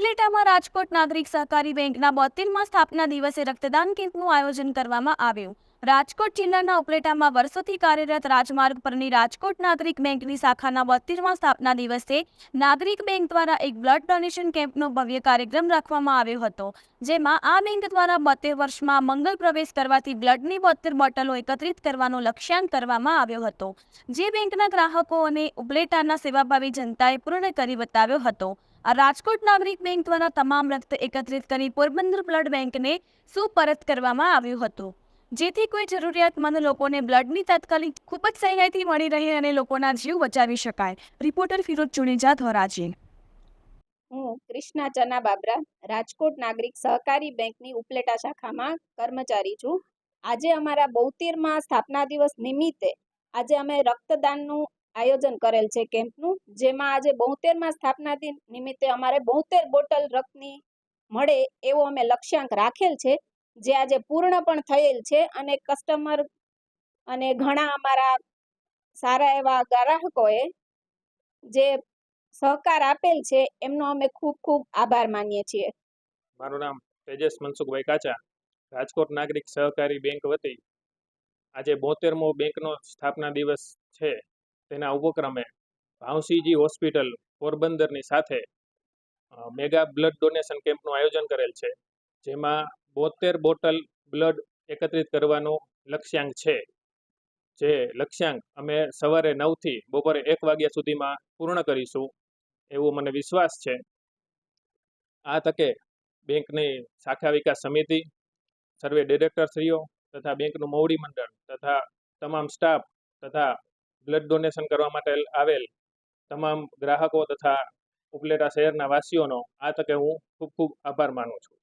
ઉપલેટામાં રાજકોટ નાગરિક સહકારી બેંકના બોતેરમાં સ્થાપના દિવસે રક્તદાન કેમ્પનું આયોજન કરવામાં આવ્યું. રાજકોટ જિલ્લાના ઉપલેટામાં વર્ષોથી કાર્યરત રાજમાર્ગ પરની રાજકોટ નાગરિક બેંકની શાખાના બોતેરમાં સ્થાપના દિવસે નાગરિક બેંક દ્વારા એક બ્લડ ડોનેશન કેમ્પનો ભવ્ય કાર્યક્રમ રાખવામાં આવ્યો હતો, જેમાં આ બેંક દ્વારા બોતેર વર્ષમાં મંગલ પ્રવેશ કરવાથી બ્લડની બોતેર બોટલો એકત્રિત કરવાનો લક્ષ્યાંક કરવામાં આવ્યો હતો, જે બેંકના ગ્રાહકો અને ઉપલેટાના સેવાભાવી જનતાએ પૂર્ણ કરી બતાવ્યો હતો. આ રાજકોટ નાગરિક બેંક દ્વારા તમામ રક્ત એકત્રિત કરી પોરબંદર બ્લડ બેંકને સુપરત કરવામાં આવ્યું હતું. જેથી કોઈ જરૂરિયાતમંદ લોકોને બ્લડની તાત્કાલિક ખૂબ જ સહેલાઈથી મળી રહે અને લોકોના જીવ બચાવી શકાય. રિપોર્ટર ફિરોજ ચુનેજા, ધોરાજી. હું કૃષ્ણા ચના બાબરા રાજકોટ નાગરિક સહકારી બેંકની ઉપલેટા શાખામાં કર્મચારી છું. આજે અમારા બોતેરમાં સ્થાપના દિવસ નિમિત્તે આજે અમે રક્તદાનનું આયોજન કરેલ છે કેમ્પનું, જેમાં આજે બોતેરમાં સ્થાપના દિન નિમિત્તે અમારે બોતેર બોટલ રક્તની મળે એવો અમે લક્ષ્યાંક રાખેલ છે, જે આજે પૂર્ણ પણ થયેલ છે અને કસ્ટમર અને ઘણા અમારા સારા એવા ગ્રાહકોએ જે સહકાર આપેલ છે એમનો અમે ખૂબ ખૂબ આભાર માનીએ છીએ. મારું નામ તેજસ મનસુખભાઈ કાચા, રાજકોટ નાગરિક સહકારી બેંક વતી. આજે બોતેરમો બેંકનો સ્થાપના દિવસ છે. તેના ઉપક્રમે ભાવસીજી હોસ્પિટલ પોરબંદરની સાથે મેગા બ્લડ ડોનેશન કેમ્પનું આયોજન કરેલ છે, જેમાં બોતેર બોટલ બ્લડ એકત્રિત કરવાનો લક્ષ્યાંક છે, જે લક્ષ્યાંક અમે સવારે નવથી બપોરે એક વાગ્યા સુધીમાં પૂર્ણ કરીશું એવો મને વિશ્વાસ છે. આ તકે બેંકની શાખા વિકાસ સમિતિ, સર્વે ડિરેક્ટરશ્રીઓ તથા બેંકનું મોવડી મંડળ તથા તમામ સ્ટાફ તથા બ્લડ ડોનેશન કરવા માટે આવેલ તમામ ગ્રાહકો તથા ઉપલેટા શહેરના વાસીઓનો આ તકે હું ખૂબ ખૂબ આભાર માનું છું.